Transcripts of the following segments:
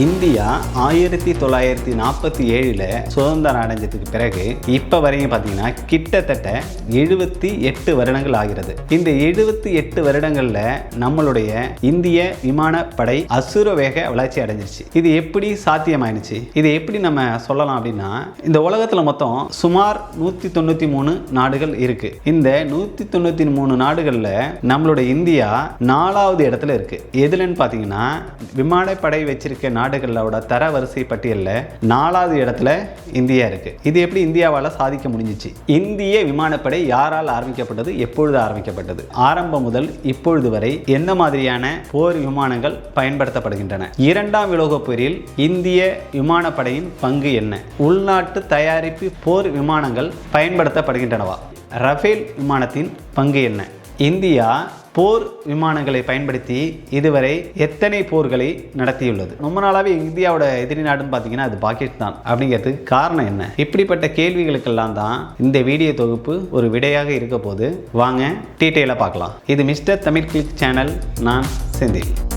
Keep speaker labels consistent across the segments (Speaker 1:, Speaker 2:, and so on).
Speaker 1: India ஆயிரத்தி தொள்ளாயிரத்தி நாற்பத்தி ஏழில் சுதந்திரம் அடைஞ்சதுக்கு பிறகு இப்போ வரையும் பார்த்தீங்கன்னா கிட்டத்தட்ட எழுபத்தி எட்டு வருடங்கள் ஆகிறது. இந்த எழுபத்தி எட்டு வருடங்களில் நம்மளுடைய இந்திய விமானப்படை அசுர வேக வளர்ச்சி அடைஞ்சிருச்சு. இது எப்படி சாத்தியமாயிடுச்சு இது எப்படி நம்ம சொல்லலாம் அப்படின்னா இந்த உலகத்தில் மொத்தம் சுமார் நூற்றி தொண்ணூற்றி மூணு நாடுகள் இருக்குது இந்த நூற்றி தொண்ணூற்றி மூணு நாடுகளில் நம்மளுடைய இந்தியா நாலாவது இடத்துல இருக்குது எதுலன்னு பார்த்தீங்கன்னா விமானப்படை வச்சிருக்க நாடுகளோட தரவரிசை பட்டியலில் நாலாவது இடத்துல இந்தியா இருக்குது இது எப்படி இந்தியாவால் சாதிக்க முடிஞ்சிச்சு? இந்திய விமானப்படை யாரால் ஆரம்பிக்கப்பட்டது? எப்பொழுது ஆரம்பிக்கப்பட்டது? ஆரம்பம் முதல் இப்பொழுது வரை எந்த மாதிரியான போர் விமானங்கள் பயன்படுத்தப்படுகின்றன? இரண்டாம் உலகப் போரில் இந்திய விமானப்படையின் பங்கு என்ன? உள்நாட்டு தயாரிப்பு போர் விமானங்கள் பயன்படுத்தப்படுகின்றனவா? ரஃபேல் விமானத்தின் பங்கு என்ன? இந்தியா போர் விமானங்களை பயன்படுத்தி இதுவரை எத்தனை போர்களை நடத்தியுள்ளது? ரொம்ப நாளாவே இந்தியாவோட எதிரி நாடுன்னு பார்த்தீங்கன்னா அது பாகிஸ்தான். அப்படிங்கிறதுக்கு காரணம் என்ன? இப்படிப்பட்ட கேள்விகளுக்கெல்லாம் தான் இந்த வீடியோ தொகுப்பு ஒரு விடையாக இருக்க போது வாங்க டீட்டெயிலாக பார்க்கலாம். இது மிஸ்டர் தமிழ் கிளிக் சேனல். நான் செந்தில்.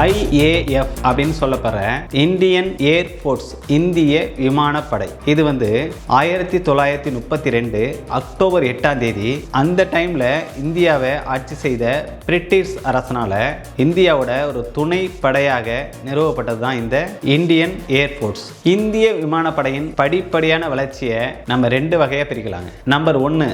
Speaker 1: ஐஏஎஃப் அப்படின்னு சொல்லப்படுற இந்தியன் ஏர்ஃபோர்ஸ் இந்திய விமானப்படை. இது வந்து ஆயிரத்தி தொள்ளாயிரத்தி முப்பத்தி ரெண்டு அக்டோபர் எட்டாம் தேதி அந்த டைமில் இந்தியாவை ஆட்சி செய்த பிரிட்டிஷ் அரசனால் இந்தியாவோட ஒரு துணை படையாக நிறுவப்பட்டது தான் இந்த இந்தியன் ஏர்ஃபோர்ஸ் இந்திய விமானப்படையின் படிப்படியான வளர்ச்சியை நம்ம ரெண்டு வகையாக பிரிக்கலாங்க. நம்பர் ஒன்று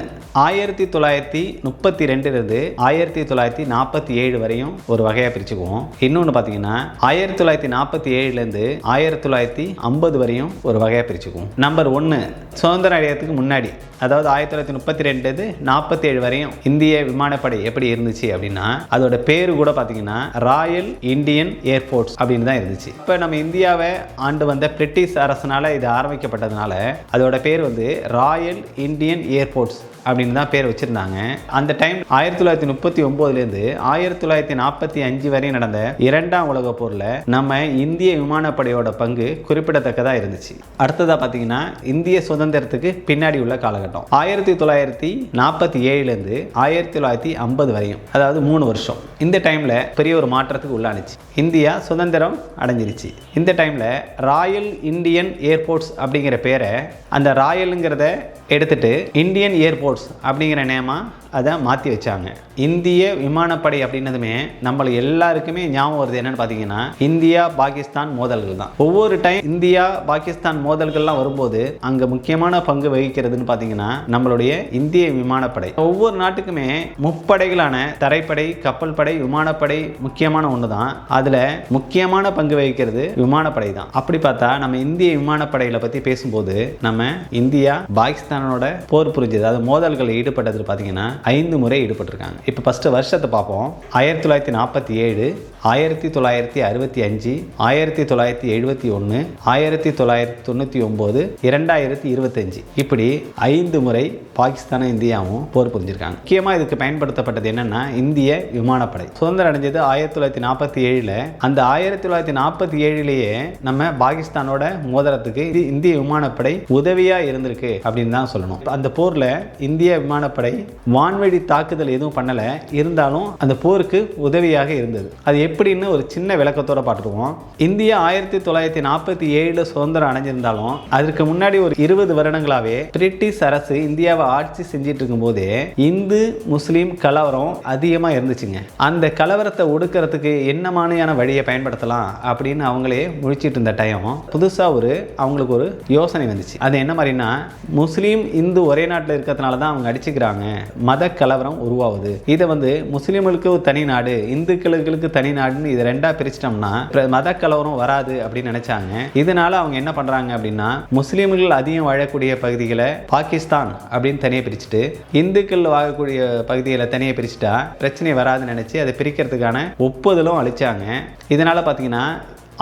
Speaker 1: ஆயிரத்தி தொள்ளாயிரத்தி முப்பத்தி ரெண்டுலேருந்து ஆயிரத்தி தொள்ளாயிரத்தி நாற்பத்தி ஏழு வரையும் ஒரு வகையாக பிரிச்சுக்குவோம். இன்னொன்று பார்த்தீங்கன்னா ஆயிரத்தி தொள்ளாயிரத்தி நாற்பத்தி ஏழுலேருந்து ஆயிரத்தி தொள்ளாயிரத்தி ஐம்பது வரையும் ஒரு வகையாக பிரிச்சுக்குவோம். நம்பர் ஒன்று சுதந்திரம் அடையிறதுக்கு முன்னாடி அதாவது ஆயிரத்தி தொள்ளாயிரத்தி முப்பத்தி ரெண்டு நாற்பத்தி ஏழு வரையும் இந்திய விமானப்படை எப்படி இருந்துச்சு அப்படின்னா அதோட பேர் கூட பார்த்தீங்கன்னா ராயல் இந்தியன் ஏர்ஃபோர்ஸ் அப்படின்னு தான் இருந்துச்சு. இப்போ நம்ம இந்தியாவை ஆண்டு வந்த பிரிட்டிஷ் அரசனால் இது ஆரம்பிக்கப்பட்டதுனால அதோட பேர் வந்து ராயல் இந்தியன் ஏர்ஃபோர்ஸ் அப்படின்னு தான் பேர் வச்சுருந்தாங்க. அந்த டைம் ஆயிரத்தி தொள்ளாயிரத்தி முப்பத்தி ஒம்போதுலேருந்து ஆயிரத்தி தொள்ளாயிரத்தி நாற்பத்தி அஞ்சு வரை நடந்த இரண்டாம் உலக போரில் நம்ம இந்திய விமானப்படையோட பங்கு குறிப்பிடத்தக்கதாக இருந்துச்சு. அடுத்ததாக பார்த்தீங்கன்னா இந்திய சுதந்திரத்துக்கு பின்னாடி உள்ள காலகட்டம். ஆயிரத்தி தொள்ளாயிரத்தி நாற்பத்தி ஏழுலேருந்து ஆயிரத்தி தொள்ளாயிரத்தி ஐம்பது வரையும் அதாவது மூணு வருஷம். இந்த டைமில் பெரிய ஒரு மாற்றத்துக்கு உள்ளானுச்சு. இந்தியா சுதந்திரம் அடைஞ்சிருச்சு. இந்த டைமில் ராயல் இந்தியன் ஏர்போர்ட்ஸ் அப்படிங்கிற பேரை அந்த ராயலுங்கிறத எடுத்துட்டு இந்தியன் ஏர்போர்ட் ஏர்போர்ட்ஸ் அப்படிங்கிற நேமா? அதை மாற்றி வச்சாங்க. இந்திய விமானப்படை அப்படின்னதுமே நம்மள எல்லாருக்குமே ஞாபகம் வருது என்னன்னு பார்த்தீங்கன்னா இந்தியா பாகிஸ்தான் மோதல்கள் தான். ஒவ்வொரு டைம் இந்தியா பாகிஸ்தான் மோதல்கள்லாம் வரும்போது அங்கே முக்கியமான பங்கு வகிக்கிறதுன்னு பார்த்தீங்கன்னா நம்மளுடைய இந்திய விமானப்படை. ஒவ்வொரு நாட்டுக்குமே முப்படைகளான தரைப்படை கப்பல் படை விமானப்படை முக்கியமான ஒன்று தான் அதில் முக்கியமான பங்கு வகிக்கிறது விமானப்படை தான். அப்படி பார்த்தா நம்ம இந்திய விமானப்படைகளை பற்றி பேசும்போது நம்ம இந்தியா பாகிஸ்தானோட போர் புரிஞ்சது. அதாவது மோதல்களில் ஈடுபட்டது பார்த்தீங்கன்னா ஐந்து முறை ஈடுபட்டிருக்காங்க. இப்போ ஃபஸ்ட்டு வருஷத்தை பார்ப்போம். ஆயிரத்தி தொள்ளாயிரத்தி நாற்பத்தி ஏழு ஆயிரத்தி தொள்ளாயிரத்தி அறுபத்தி அஞ்சு ஆயிரத்தி தொள்ளாயிரத்தி எழுபத்தி ஒன்று ஆயிரத்தி தொள்ளாயிரத்தி தொண்ணூற்றி ஒம்பது இரண்டாயிரத்தி இருபத்தஞ்சு இப்படி ஐந்து முறை பாகிஸ்தானும் இந்தியாவும் போர் புரிஞ்சிருக்காங்க. முக்கியமாக இதுக்கு பயன்படுத்தப்பட்டது என்னென்னா இந்திய விமானப்படை. சுதந்திரம் அடைஞ்சது ஆயிரத்தி தொள்ளாயிரத்தி நாற்பத்தி ஏழில். அந்த ஆயிரத்தி தொள்ளாயிரத்தி நாற்பத்தி ஏழிலேயே நம்ம பாகிஸ்தானோட மோதிரத்துக்கு இது இந்திய விமானப்படை உதவியாக இருந்திருக்கு அப்படின்னு தான் சொல்லணும். அந்த போரில் இந்திய விமானப்படை வான்வெடி தாக்குதல் எதுவும் பண்ணல. இருந்தாலும் அந்த போருக்கு உதவியாக இருந்தது. அது எப்படின்னு ஒரு சின்ன விளக்கத்தோட பார்த்துருவோம் இந்தியா ஆயிரத்தி தொள்ளாயிரத்தி நாற்பத்தி ஏழுல சுதந்திரம் அடைஞ்சிருந்தாலும் அதற்கு முன்னாடி ஒரு இருபது வருடங்களாவே பிரிட்டிஷ் அரசு இந்தியாவை ஆட்சி செஞ்சிட்டு இருக்கும்போதே இந்து முஸ்லீம் கலவரம் அதிகமாக இருந்துச்சுங்க. அந்த கலவரத்தை ஒடுக்கிறதுக்கு என்ன மாதிரியான வழியை பயன்படுத்தலாம் அப்படின்னு அவங்களே முழிச்சிட்டு இருந்த டைம் புதுசாக ஒரு அவங்களுக்கு ஒரு யோசனை வந்துச்சு. அது என்ன மாதிரின்னா முஸ்லீம் இந்து ஒரே நாட்டில் இருக்கிறதுனால தான் அவங்க அடிச்சுக்கிறாங்க. மத கலவரம் உருவாகுது. இதை வந்து முஸ்லீம்களுக்கு தனி நாடு இந்துக்களுக்கு தனி நாடுன்னு இதை ரெண்டா பிரிச்சிட்டோம்னா மத கலவரம் வராது அப்படின்னு நினைச்சாங்க. இதனால அவங்க என்ன பண்றாங்க அப்படின்னா முஸ்லீம்கள் அதிகம் வாழக்கூடிய பகுதிகளை பாகிஸ்தான் அப்படின்னு தனியாக பிரிச்சுட்டு இந்துக்கள் வாழக்கூடிய பகுதிகளை தனியாக பிரிச்சுட்டா பிரச்சனை வராதுன்னு நினைச்சு அதை பிரிக்கிறதுக்கான ஒப்புதலும் அளித்தாங்க இதனால பார்த்தீங்கன்னா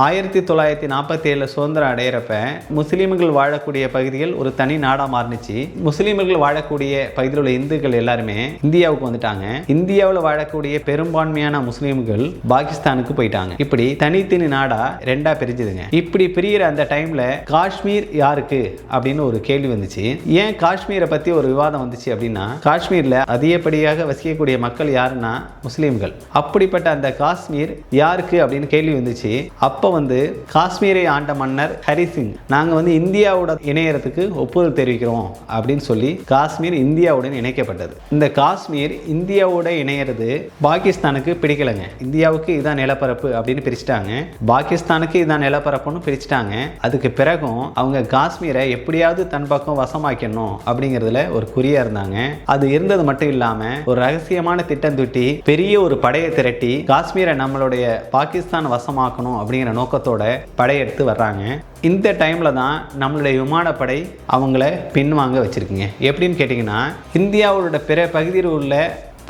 Speaker 1: ஆயிரத்தி தொள்ளாயிரத்தி நாற்பத்தி ஏழில் சுதந்திரம் அடையிறப்ப முஸ்லீம்கள் வாழக்கூடிய பகுதிகள் ஒரு தனி நாடாக மாறினுச்சு. முஸ்லீம்கள் வாழக்கூடிய பகுதியில் உள்ள இந்துக்கள் எல்லாருமே இந்தியாவுக்கு வந்துட்டாங்க. இந்தியாவில் வாழக்கூடிய பெரும்பான்மையான முஸ்லீம்கள் பாகிஸ்தானுக்கு போயிட்டாங்க. இப்படி தனித்தனி நாடா ரெண்டா பிரிஞ்சுதுங்க. இப்படி பிரியிற அந்த டைம்ல காஷ்மீர் யாருக்கு அப்படின்னு ஒரு கேள்வி வந்துச்சு. ஏன் காஷ்மீரை பத்தி ஒரு விவாதம் வந்துச்சு அப்படின்னா காஷ்மீர்ல அதிகப்படியாக வசிக்கக்கூடிய மக்கள் யாருன்னா முஸ்லீம்கள். அப்படிப்பட்ட அந்த காஷ்மீர் யாருக்கு அப்படின்னு கேள்வி வந்துச்சு. அப்போ அப்போ வந்து காஷ்மீரை ஆண்ட மன்னர் ஹரி சிங் வந்து இந்தியாவோட இணையறதுக்கு ஒப்புதல் தெரிவிக்கிறோம் அப்படின்னு சொல்லி காஷ்மீர் இந்தியாவுடன் இணைக்கப்பட்டது. இந்த காஷ்மீர் இந்தியாவோட இணையிறது பாகிஸ்தானுக்கு பிடிக்கலைங்க. இந்தியாவுக்கு இதான் நிலப்பரப்பு அப்படின்னு பிரிச்சுட்டாங்க. பாகிஸ்தானுக்கு இதான் நிலப்பரப்புன்னு பிரிச்சுட்டாங்க. அதுக்கு பிறகும் அவங்க காஷ்மீரை எப்படியாவது தன் பக்கம் வசமாக்கணும் அப்படிங்கிறதுல ஒரு குறியா இருந்தாங்க. அது இருந்தது மட்டும் இல்லாம ஒரு ரகசியமான திட்டம் தொட்டி பெரிய ஒரு படையை திரட்டி காஷ்மீரை நம்மளுடைய பாகிஸ்தான் வசமாக்கணும் அப்படிங்கிற நோக்கத்தோட படையெடுத்து வர்றாங்க. இந்த டைமில் தான் நம்மளுடைய விமானப்படை அவங்கள பின்வாங்க வச்சுருக்குங்க. எப்படின்னு கேட்டிங்கன்னா இந்தியாவோட பிற பகுதியில் உள்ள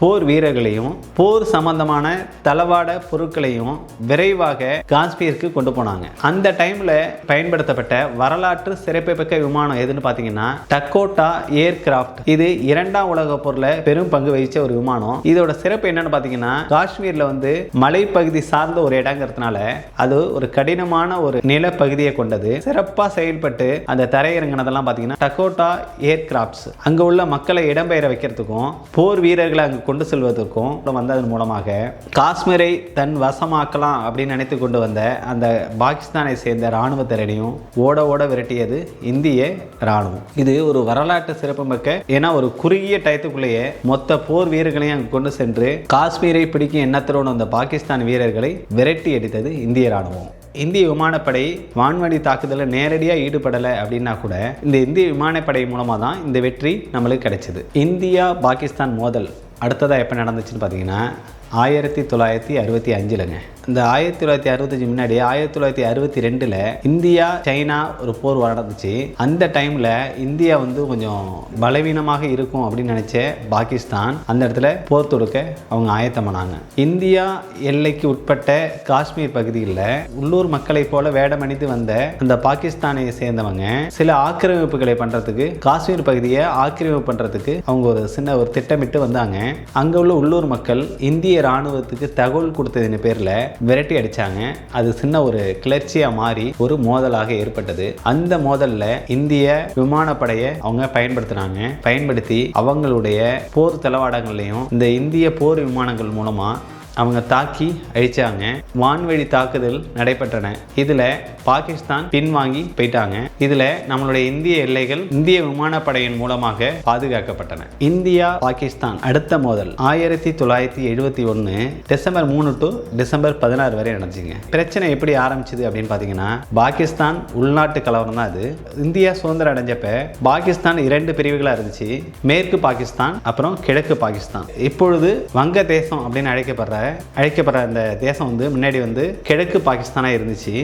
Speaker 1: போர் வீரர்களையும் போர் சம்பந்தமான தளவாட பொருட்களையும் விரைவாக காஷ்மீருக்கு கொண்டு போனாங்க. அந்த டைம்ல பயன்படுத்தப்பட்ட வரலாற்று சிறப்புமிக்க விமானம் எதுன்னு பார்த்தீங்கன்னா டக்கோட்டா ஏர்கிராஃப்ட் இது இரண்டாம் உலக போர்ல பெரும் பங்கு வகிச்ச ஒரு விமானம். இதோட சிறப்பு என்னன்னு பார்த்தீங்கன்னா காஷ்மீர்ல வந்து மலைப்பகுதி சார்ந்த ஒரு இடங்கிறதுனால அது ஒரு கடினமான ஒரு நிலப்பகுதியை கொண்டது. சிறப்பாக செயல்பட்டு அந்த தரையிறங்கினதெல்லாம் பார்த்தீங்கன்னா டக்கோட்டா ஏர்கிராஃப்ட்ஸ் அங்க உள்ள மக்களை இடம்பெயர வைக்கிறதுக்கும் போர் வீரர்களை அங்கே கொண்டு செல்வதற்கும் வந்ததன் மூலமாக காஷ்மீரை தன் வசமாக்கலாம் அப்படின்னு நினைத்து கொண்டு வந்த அந்த பாகிஸ்தானை சேர்ந்த இராணுவத்தினரையும் ஓட ஓட விரட்டியது இந்திய இராணுவம். இது ஒரு வரலாற்று சிறப்புமிக்க ஏன்னா ஒரு குறுகிய டயத்துக்குள்ளேயே மொத்த போர் வீரர்களையும் அங்கு கொண்டு சென்று காஷ்மீரை பிடிக்கும் எண்ணத்தோடு வந்த பாகிஸ்தான் வீரர்களை விரட்டி அடித்தது இந்திய இராணுவம். இந்திய விமானப்படை வான்வழி தாக்குதலில் நேரடியாக ஈடுபடலை அப்படின்னா கூட இந்த இந்திய விமானப்படை மூலமாக தான் இந்த வெற்றி நம்மளுக்கு கிடைச்சது. இந்தியா பாகிஸ்தான் மோதல் அடுத்ததாக எப்போ நடந்துச்சுன்னு பார்த்தீங்கன்னா ஆயிரத்தி தொள்ளாயிரத்தி அறுபத்தி அஞ்சுலங்க. இந்த ஆயிரத்தி தொள்ளாயிரத்தி அறுபத்தஞ்சு முன்னாடி ஆயிரத்தி தொள்ளாயிரத்தி அறுபத்தி ரெண்டில் இந்தியா சைனா ஒரு போர் நடந்துச்சு. அந்த டைமில் இந்தியா வந்து கொஞ்சம் பலவீனமாக இருக்கும் அப்படின்னு நினச்ச பாகிஸ்தான் அந்த இடத்துல போர் தொடுக்க அவங்க ஆயத்தமானாங்க. இந்தியா எல்லைக்கு உட்பட்ட காஷ்மீர் பகுதியில் உள்ளூர் மக்களைப் போல வேடமணிந்து வந்த அந்த பாகிஸ்தானை சேர்ந்தவங்க சில ஆக்கிரமிப்புகளை பண்ணுறதுக்கு காஷ்மீர் பகுதியை ஆக்கிரமிப்பு பண்ணுறதுக்கு அவங்க ஒரு சின்ன ஒரு திட்டமிட்டு வந்தாங்க. அங்கே உள்ள உள்ளூர் மக்கள் இந்திய இராணுவத்துக்கு தகவல் கொடுத்ததின் பேரில் விரட்டி அடித்தாங்க அது சின்ன ஒரு கிளர்ச்சியாக மாறி ஒரு மோதலாக ஏற்பட்டது. அந்த மோதலில் இந்திய விமானப்படையை அவங்க பயன்படுத்தினாங்க. பயன்படுத்தி அவங்களுடைய போர் தளவாடங்கள்லையும் இந்த இந்திய போர் விமானங்கள் மூலமாக அவங்க தாக்கி அழிச்சாங்க. வான்வழி தாக்குதல் நடைபெற்றன. இதில் பாகிஸ்தான் பின்வாங்கி போயிட்டாங்க. இதில் நம்மளுடைய இந்திய எல்லைகள் இந்திய விமானப்படையின் மூலமாக பாதுகாக்கப்பட்டன. இந்தியா பாகிஸ்தான் அடுத்த மோதல் ஆயிரத்தி தொள்ளாயிரத்தி எழுபத்தி ஒன்று டிசம்பர் மூணு டு டிசம்பர் பதினாறு வரை நடந்துச்சுங்க. பிரச்சனை எப்படி ஆரம்பிச்சது அப்படின்னு பார்த்தீங்கன்னா பாகிஸ்தான் உள்நாட்டு கலவரம் தான் அது. இந்தியா சுதந்திரம் அடைஞ்சப்ப பாகிஸ்தான் இரண்டு பிரிவுகளாக இருந்துச்சு. மேற்கு பாகிஸ்தான் அப்புறம் கிழக்கு பாகிஸ்தான். இப்பொழுது வங்க தேசம் அப்படின்னு அழைக்கப்படுற அழைக்கப்படுற அந்த தேசம் வந்து முன்னாடி வந்து கிழக்கு பாகிஸ்தானாக இருந்துச்சு.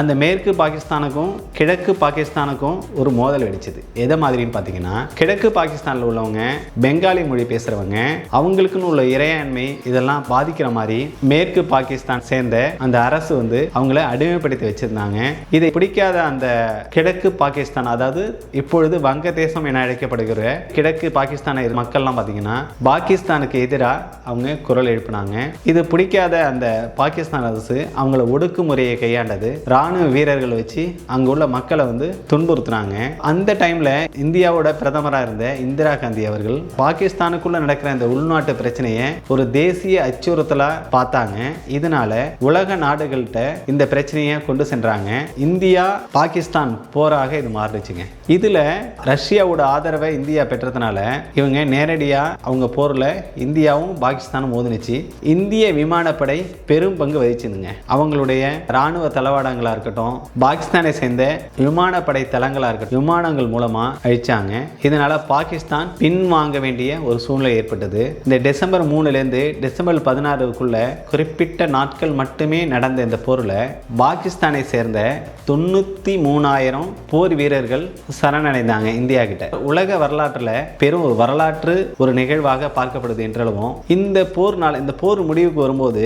Speaker 1: அந்த மேற்கு பாகிஸ்தானுக்கும் கிழக்கு பாகிஸ்தானுக்கும் ஒரு மோதல் வெடிச்சது. எதை மாதிரின்னு பார்த்தீங்கன்னா கிழக்கு பாகிஸ்தானில் உள்ளவங்க பெங்காலி மொழி பேசுகிறவங்க அவங்களுக்குன்னு உள்ள இறையாண்மை இதெல்லாம் பாதிக்கிற மாதிரி மேற்கு பாகிஸ்தான் சேர்ந்த அந்த அரசு வந்து அவங்கள அடிமைப்படுத்தி வச்சுருந்தாங்க. இதை பிடிக்காத அந்த கிழக்கு பாகிஸ்தான் அதாவது இப்பொழுது வங்கதேசம் என அழைக்கப்படுகிற கிழக்கு பாகிஸ்தானை மக்கள்லாம் பார்த்தீங்கன்னா பாகிஸ்தானுக்கு எதிராக அவங்க குரல் எழுப்பினாங்க. இது பிடிக்காத அந்த பாகிஸ்தான் அரசு அவங்கள ஒடுக்குமுறையை கையாண்டது. ராணுவ வீரர்களை வச்சு அங்கே உள்ள மக்களை வந்து துன்புறுத்துனாங்க. அந்த டைம்ல இந்தியாவோட பிரதமராக இருந்த இந்திரா காந்தி அவர்கள் பாகிஸ்தானுக்குள்ளே நடக்கிற இந்த உள்நாட்டு பிரச்சனையை ஒரு தேசிய அச்சுறுத்தலா பார்த்தாங்க. இதனால உலக நாடுகள்கிட்ட இந்த பிரச்சனையை கொண்டு சென்றாங்க. இந்தியா பாகிஸ்தான் போராக இது மாறிடுச்சுங்க இதுல ரஷ்யாவோட ஆதரவை இந்தியா பெற்றதுனால இவங்க நேரடியாக அவங்க போர்ல இந்தியாவும் பாகிஸ்தானும் மோதினுச்சு. இந்திய விமானப்படை பெரும் பங்கு வகிச்சுதுங்க. அவங்களுடைய ராணுவ தளங்களாக இருக்கட்டும் பாகிஸ்தானை சேர்ந்த விமானப்படை தளங்களாக இருக்கட்டும் விமானங்கள் மூலமாக அழிச்சாங்க. இதனால் பாகிஸ்தான் பின்வாங்க வேண்டிய ஒரு சூழ்நிலை ஏற்பட்டது. இந்த டிசம்பர் மூணுலேருந்து டிசம்பர் பதினாறுக்குள்ள குறிப்பிட்ட நாட்கள் மட்டுமே நடந்த இந்த போரில் பாகிஸ்தானை சேர்ந்த தொண்ணூற்றி மூணாயிரம் போர் வீரர்கள் சரணடைந்தாங்க இந்தியா கிட்ட. உலக வரலாற்றில் பெரும் ஒரு வரலாற்று ஒரு நிகழ்வாக பார்க்கப்படுது என்றளவும் இந்த போர் நாள் இந்த போர் முடிவுக்கு வரும்போது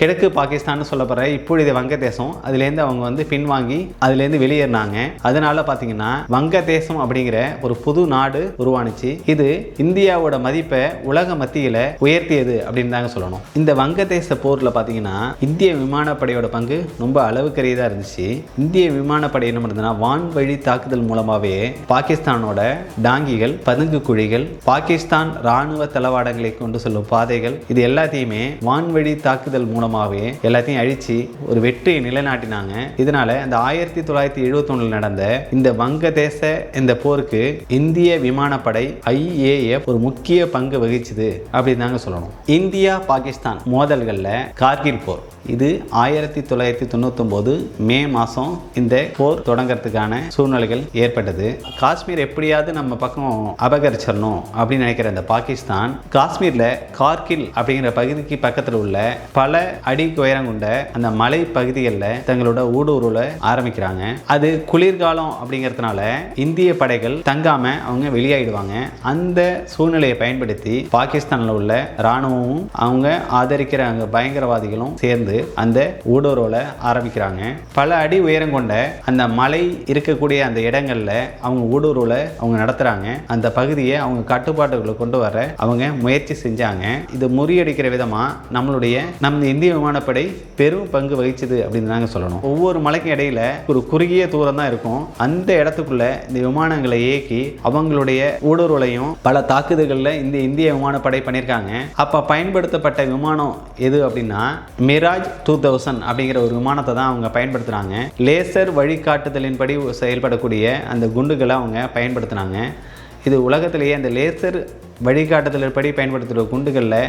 Speaker 1: கிழக்கு பாகிஸ்தான் சொல்லப்படுற இப்பொழுது வங்கதேசம் அதுலேருந்து அவங்க வந்து பின்வாங்கி அதுலேருந்து வெளியேறினாங்க. அதனால பார்த்தீங்கன்னா வங்கதேசம் அப்படிங்கிற ஒரு புது நாடு உருவானுச்சு. இது இந்தியாவோட மதிப்பை உலக மத்தியில் உயர்த்தியது அப்படின்னு தாங்க சொல்லணும். இந்த வங்கதேச போரில் பார்த்தீங்கன்னா இந்திய விமானப்படையோட பங்கு ரொம்ப அளவுக்கரியதாக இருந்துச்சு. இந்திய விமானப்படை என்ன பண்ணுதுன்னா வான்வழி தாக்குதல் மூலமாகவே பாகிஸ்தானோட டாங்கிகள் பதுங்கு குழிகள் பாகிஸ்தான் ராணுவ தளவாடங்களை கொண்டு செல்லும் பாதைகள் இது எல்லாத்தையுமே வான்வழி தாக்குதல் மூலமாகவே எல்லாத்தையும் அழித்து ஒரு வெற்றியை நிலைநாட்டினாங்க. இதனால் இந்த ஆயிரத்தி தொள்ளாயிரத்தி எழுபத்தொன்னில் நடந்த இந்த வங்கதேச இந்த போருக்கு இந்திய விமானப்படை ஐஏஎஃப் ஒரு முக்கிய பங்கு வகிச்சுது அப்படின்னு தாங்க சொல்லணும். இந்தியா பாகிஸ்தான் மோதல்களில் கார்கில் போர். இது ஆயிரத்தி தொள்ளாயிரத்தி தொண்ணூத்தொம்போது மே மாதம் இந்த போர் தொடங்கிறதுக்கான சூழ்நிலைகள் ஏற்பட்டது. காஷ்மீர் எப்படியாவது நம்ம பக்கம் அபகரிச்சிடணும் அப்படின்னு நினைக்கிற இந்த பாகிஸ்தான் காஷ்மீரில் கார்கில் அப்படிங்கிற பகுதிக்கு பக்கத்தில் உள்ள பல அடி உயரம் கொண்ட அந்த மலை பகுதிகளில் தங்களோட ஊடுருவல ஆரம்பிக்கிறாங்க. அது குளிர்காலம் அப்படிங்கிறதுனால இந்திய படைகள் தங்காம அவங்க வெளியாயிடுவாங்க. அந்த சூழ்நிலையை பயன்படுத்தி பாகிஸ்தானில் உள்ள இராணுவமும் அவங்க ஆதரிக்கிற அங்க பயங்கரவாதிகளும் சேர்ந்து அந்த ஊடுருவல ஆரம்பிக்கிறாங்க. பல அடி உயரம் கொண்ட அந்த மலை இருக்கக்கூடிய அந்த இடங்கள்ல அவங்க ஊடுருவல அவங்க நடத்துறாங்க. அந்த பகுதியை அவங்க கட்டுப்பாட்டுக்குள்ள கொண்டு வர அவங்க முயற்சி செஞ்சாங்க. இது முறியடிக்கிற விதமா நம்மளுடைய நம்ம இந்திய விமானப்படை பெரும் பங்கு வகிச்சது அப்படின்னு நாங்கள் சொல்லணும். ஒவ்வொரு மலைக்கும் இடையில ஒரு குறுகிய தூரம் தான் இருக்கும். அந்த இடத்துக்குள்ள இந்த விமானங்களை இயக்கி அவங்களுடைய ஊடுருவலையும் பல தாக்குதல்களில் இந்த இந்திய விமானப்படை பண்ணியிருக்காங்க. அப்போ பயன்படுத்தப்பட்ட விமானம் எது அப்படின்னா மிராஜ் டூ தௌசண்ட் அப்படிங்கிற ஒரு விமானத்தை தான் அவங்க பயன்படுத்துகிறாங்க லேசர் வழிகாட்டுதலின்படி செயல்படக்கூடிய அந்த குண்டுகளை அவங்க பயன்படுத்தினாங்க. இது உலகத்திலேயே அந்த லேசர் வழிகாட்டுதலின்படி பயன்படுத்துகிற குண்டுகளில்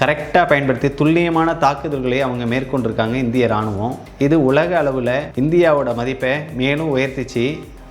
Speaker 1: கரெக்டாக பயன்படுத்தி துல்லியமான தாக்குதல்களை அவங்க மேற்கொண்டிருக்காங்க இந்திய ராணுவம் இது உலக அளவில் இந்தியாவோட மதிப்பை மேலும் உயர்த்திச்சு.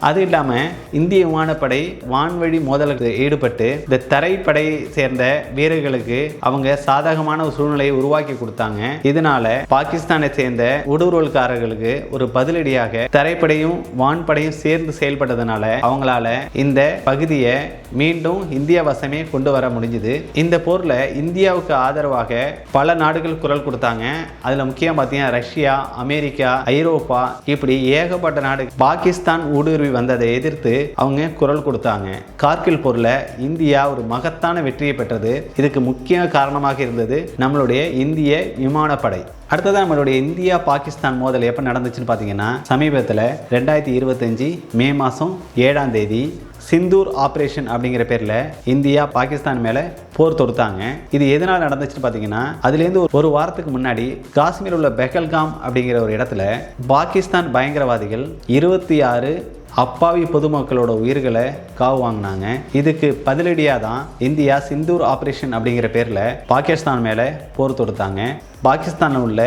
Speaker 1: அது இல்லாமல் இந்திய விமானப்படை வான்வழி மோதலுக்கு ஈடுபட்டு இந்த தரைப்படை சேர்ந்த வீரர்களுக்கு அவங்க சாதகமான ஒரு சூழ்நிலையை உருவாக்கி கொடுத்தாங்க. இதனால பாகிஸ்தானை சேர்ந்த ஊடுருவல்காரர்களுக்கு ஒரு பதிலடியாக தரைப்படையும் வான்படையும் சேர்ந்து செயல்பட்டதுனால அவங்களால இந்த பகுதியை மீண்டும் இந்தியா வசமே கொண்டு வர முடிஞ்சுது. இந்த போரில் இந்தியாவுக்கு ஆதரவாக பல நாடுகள் குரல் கொடுத்தாங்க. அதில் முக்கியம் பார்த்தீங்கன்னா ரஷ்யா அமெரிக்கா ஐரோப்பா இப்படி ஏகப்பட்ட நாடு பாகிஸ்தான் ஊடுருவி வந்ததை எதிர்த்து அவங்க குரல் கொடுத்தாங்க. கார்கில் போரில் இந்தியா ஒரு மகத்தான வெற்றியை பெற்றது. இதுக்கு முக்கிய காரணமாக இருந்தது நம்மளுடைய இந்திய விமானப்படை. அடுத்ததாக நம்மளுடைய இந்தியா பாகிஸ்தான் மோதல் எப்போ நடந்துச்சுன்னு பார்த்தீங்கன்னா சமீபத்தில் ரெண்டாயிரத்தி இருபத்தஞ்சி மே மாதம் ஏழாம் தேதி சிந்தூர் ஆப்ரேஷன் அப்படிங்கிற பேரில் இந்தியா பாகிஸ்தான் மேலே போர் தொடுத்தாங்க. இது எதனால் நடந்துச்சுன்னு பார்த்தீங்கன்னா அதுலேருந்து ஒரு- ஒரு வாரத்துக்கு முன்னாடி காஷ்மீர் உள்ள பெஹல்காம் அப்படிங்கிற ஒரு இடத்துல பாகிஸ்தான் பயங்கரவாதிகள் இருபத்தி ஆறு அப்பாவி பொதுமக்களோட உயிர்களை காவு வாங்கினாங்க. இதுக்கு பதிலடியாக தான் இந்தியா சிந்தூர் ஆப்ரேஷன் அப்படிங்கிற பேரில் பாகிஸ்தான் மேலே போர் தொடுத்தாங்க. பாகிஸ்தானில் உள்ள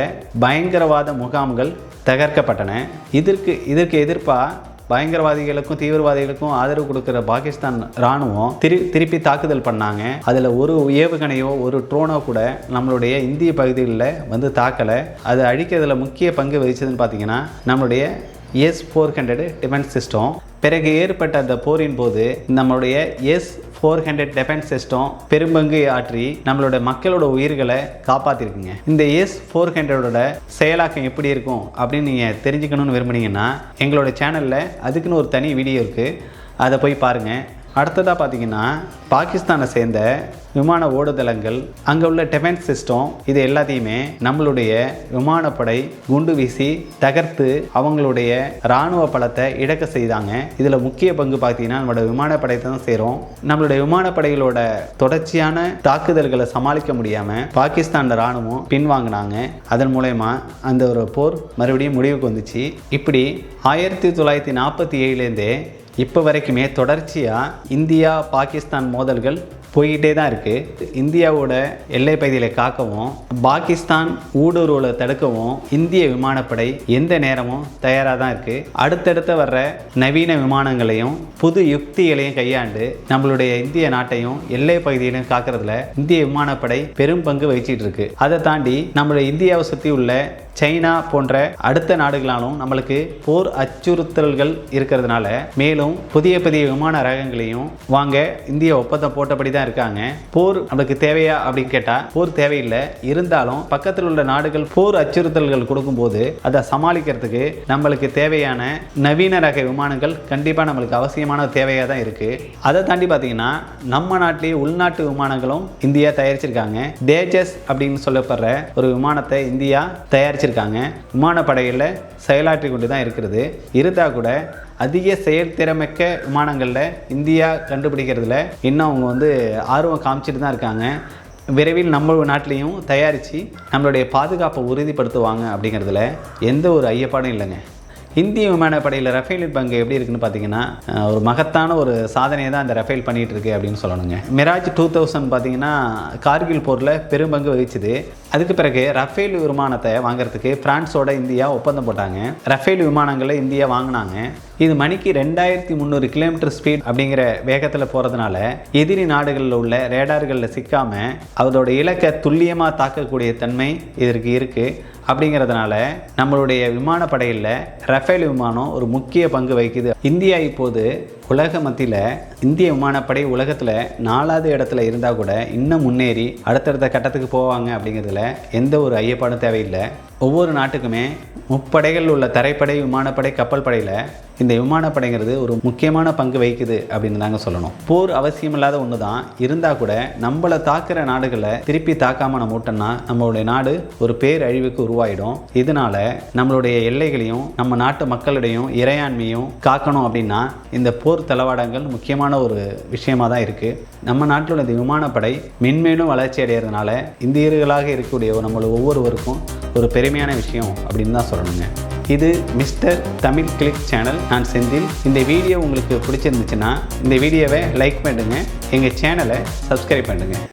Speaker 1: பயங்கரவாத முகாம்கள் தகர்க்கப்பட்டன. இதற்கு இதற்கு எதிர்ப்பாக பயங்கரவாதிகளுக்கும் தீவிரவாதிகளுக்கும் ஆதரவு கொடுக்கிற பாகிஸ்தான் ராணுவம் திரு திருப்பி தாக்குதல் பண்ணாங்க. அதில் ஒரு ஏவுகணையோ ஒரு ட்ரோனோ கூட நம்மளுடைய இந்திய பகுதிகளில் வந்து தாக்கலை. அது அழிக்கிறதுல முக்கிய பங்கு வகிச்சதுன்னு பார்த்தீங்கன்னா நம்மளுடைய S four hundred defence system பிறகு ஏற்பட்ட அந்த போரின் போது நம்மளுடைய S four hundred defence system பெரும்பங்கு ஆற்றி நம்மளோட மக்களோட உயிர்களை காப்பாற்றிருக்குங்க இந்த எஸ் ஃபோர் ஹண்ட்ரடோட செயலாக்கம் எப்படி இருக்கும் அப்படின்னு நீங்கள் தெரிஞ்சுக்கணும்னு விரும்புனீங்கன்னா எங்களோட சேனலில் அதுக்குன்னு ஒரு தனி வீடியோ இருக்குது அதை போய் பாருங்கள் அடுத்ததாக பார்த்தீங்கன்னா பாகிஸ்தானை சேர்ந்த விமான ஓடுதளங்கள் அங்கே உள்ள டிஃபென்ஸ் சிஸ்டம் இது எல்லாத்தையுமே நம்மளுடைய விமானப்படை குண்டு வீசி தகர்த்து அவங்களுடைய இராணுவ பலத்தை இழக்க செய்தாங்க. இதில் முக்கிய பங்கு பார்த்தீங்கன்னா நம்மளோட விமானப்படை தான் சேரும். நம்மளுடைய விமானப்படைகளோட தொடர்ச்சியான தாக்குதல்களை சமாளிக்க முடியாமல் பாகிஸ்தான் இராணுவம் பின்வாங்கினாங்க. அதன் மூலயமா அந்த ஒரு போர் மறுபடியும் முடிவுக்கு வந்துச்சு. இப்படி ஆயிரத்தி தொள்ளாயிரத்தி நாற்பத்தி ஏழுலேருந்தே இப்போ வரைக்குமே தொடர்ச்சியாக இந்தியா பாகிஸ்தான் மோதல்கள் போய்கிட்டே தான் இருக்குது இந்தியாவோட எல்லை பகுதிகளை காக்கவும் பாகிஸ்தான் ஊடுருவலை தடுக்கவும் இந்திய விமானப்படை எந்த நேரமும் தயாராக தான் இருக்குது அடுத்தடுத்து வர்ற நவீன விமானங்களையும் புது யுக்திகளையும் கையாண்டு நம்மளுடைய இந்திய நாட்டையும் எல்லை பகுதியிலையும் காக்கிறதுல இந்திய விமானப்படை பெரும் பங்கு வகிச்சிட்டு இருக்கு. அதை தாண்டி நம்மளுடைய இந்தியாவை சுற்றி உள்ள சைனா போன்ற அடுத்த நாடுகளாலும் நம்மளுக்கு போர் அச்சுறுத்தல்கள் இருக்கிறதுனால மேலும் புதிய புதிய விமான ரகங்களையும் வாங்க இந்திய ஒப்பந்தம் போட்டபடி தான் இருக்காங்க. போர் நம்மளுக்கு தேவையா அப்படின்னு கேட்டால் போர் தேவையில்லை. இருந்தாலும் பக்கத்தில் உள்ள நாடுகள் போர் அச்சுறுத்தல்கள் கொடுக்கும்போது அதை சமாளிக்கிறதுக்கு நம்மளுக்கு தேவையான நவீன ரக விமானங்கள் கண்டிப்பாக நம்மளுக்கு அவசியமான தேவையாக தான் இருக்குது அதை தாண்டி பார்த்தீங்கன்னா நம்ம நாட்டிலேயே உள்நாட்டு விமானங்களும் இந்தியா தயாரிச்சிருக்காங்க. தேஜஸ் அப்படின்னு சொல்லப்படுற ஒரு விமானத்தை இந்தியா தயாரிச்சிருக்காங்க. விமானப்படையில் செயலாற்றி கொண்டு தான் இருக்கிறது. இருந்தால் கூட அதிக செயல்திறமிக்க விமானங்களில் இந்தியா கண்டுபிடிக்கிறதுல இன்னும் அவங்க வந்து ஆர்வம் காமிச்சிட்டு தான் இருக்காங்க. விரைவில் நம்ம நாட்டிலையும் தயாரித்து நம்மளுடைய பாதுகாப்பை உறுதிப்படுத்துவாங்க அப்படிங்கிறதுல எந்த ஒரு ஐயப்பாடும் இல்லைங்க. இந்திய விமானப்படையில் ரஃபேல் பங்கு எப்படி இருக்குன்னு பார்த்தீங்கன்னா ஒரு மகத்தான ஒரு சாதனையை தான் அந்த ரஃபேல் பண்ணிகிட்டு இருக்கு அப்படின்னு சொல்லணுங்க. மிராஜ் டூ தௌசண்ட் பார்த்தீங்கன்னா கார்கில் போரில் பெரும்பங்கு வகிச்சுது. அதுக்கு பிறகு ரஃபேல் விமானத்தை வாங்குறதுக்கு பிரான்ஸோட இந்தியா ஒப்பந்தம் போட்டாங்க. ரஃபேல் விமானங்களை இந்தியா வாங்கினாங்க. இது மணிக்கு ரெண்டாயிரத்தி முந்நூறு கிலோமீட்டர் ஸ்பீட் அப்படிங்கிற வேகத்தில் போகிறதுனால எதிரி நாடுகளில் உள்ள ரேடார்களில் சிக்காமல் அதோட இலக்கை துல்லியமாக தாக்கக்கூடிய தன்மை இதற்கு இருக்குது அப்படிங்கிறதுனால நம்மளுடைய விமானப்படையில் ரஃபேல் விமானம் ஒரு முக்கிய பங்கு வகிக்குது. இந்தியா இப்போது உலக மத்தியில் இந்திய விமானப்படை உலகத்தில் நாலாவது இடத்துல இருந்தால் கூட இன்னும் முன்னேறி அடுத்தடுத்த கட்டத்துக்கு போவாங்க அப்படிங்கிறதுல எந்த ஒரு ஐயப்பாடும் தேவையில்லை. ஒவ்வொரு நாட்டுக்குமே முப்படைகள் உள்ள தரைப்படை விமானப்படை கப்பல் படையில் இந்த விமானப்படைங்கிறது ஒரு முக்கியமான பங்கு வகிக்குது அப்படின்னு தாங்க சொல்லணும். போர் அவசியமில்லாத ஒன்று தான் இருந்தால் கூட நம்மளை தாக்குற நாடுகளை திருப்பி தாக்காமல் நம்ம விட்டோம்னா நம்மளுடைய நாடு ஒரு பேரழிவுக்கு உருவாயிடும். இதனால நம்மளுடைய எல்லைகளையும் நம்ம நாட்டு மக்களிடையும் இறையாண்மையும் காக்கணும் அப்படின்னா இந்த போர் தளவாடங்கள் முக்கியமான ஒரு விஷயமா தான் இருக்குது நம்ம நாட்டில் உள்ள இந்த விமானப்படை மென்மேலும் வளர்ச்சி அடைகிறதுனால இந்தியர்களாக இருக்கக்கூடிய நம்மளை ஒவ்வொருவருக்கும் ஒரு பெருமையான விஷயம் அப்படின்னு தான் சொல்லணுங்க. இது மிஸ்டர் தமிழ் கிளிக் சேனல். நான் செந்தில். இந்த வீடியோ உங்களுக்கு பிடிச்சிருந்துச்சுன்னா இந்த வீடியோவை லைக் பண்ணுங்கள் எங்கள் சேனலை சப்ஸ்கிரைப் பண்ணுங்கள்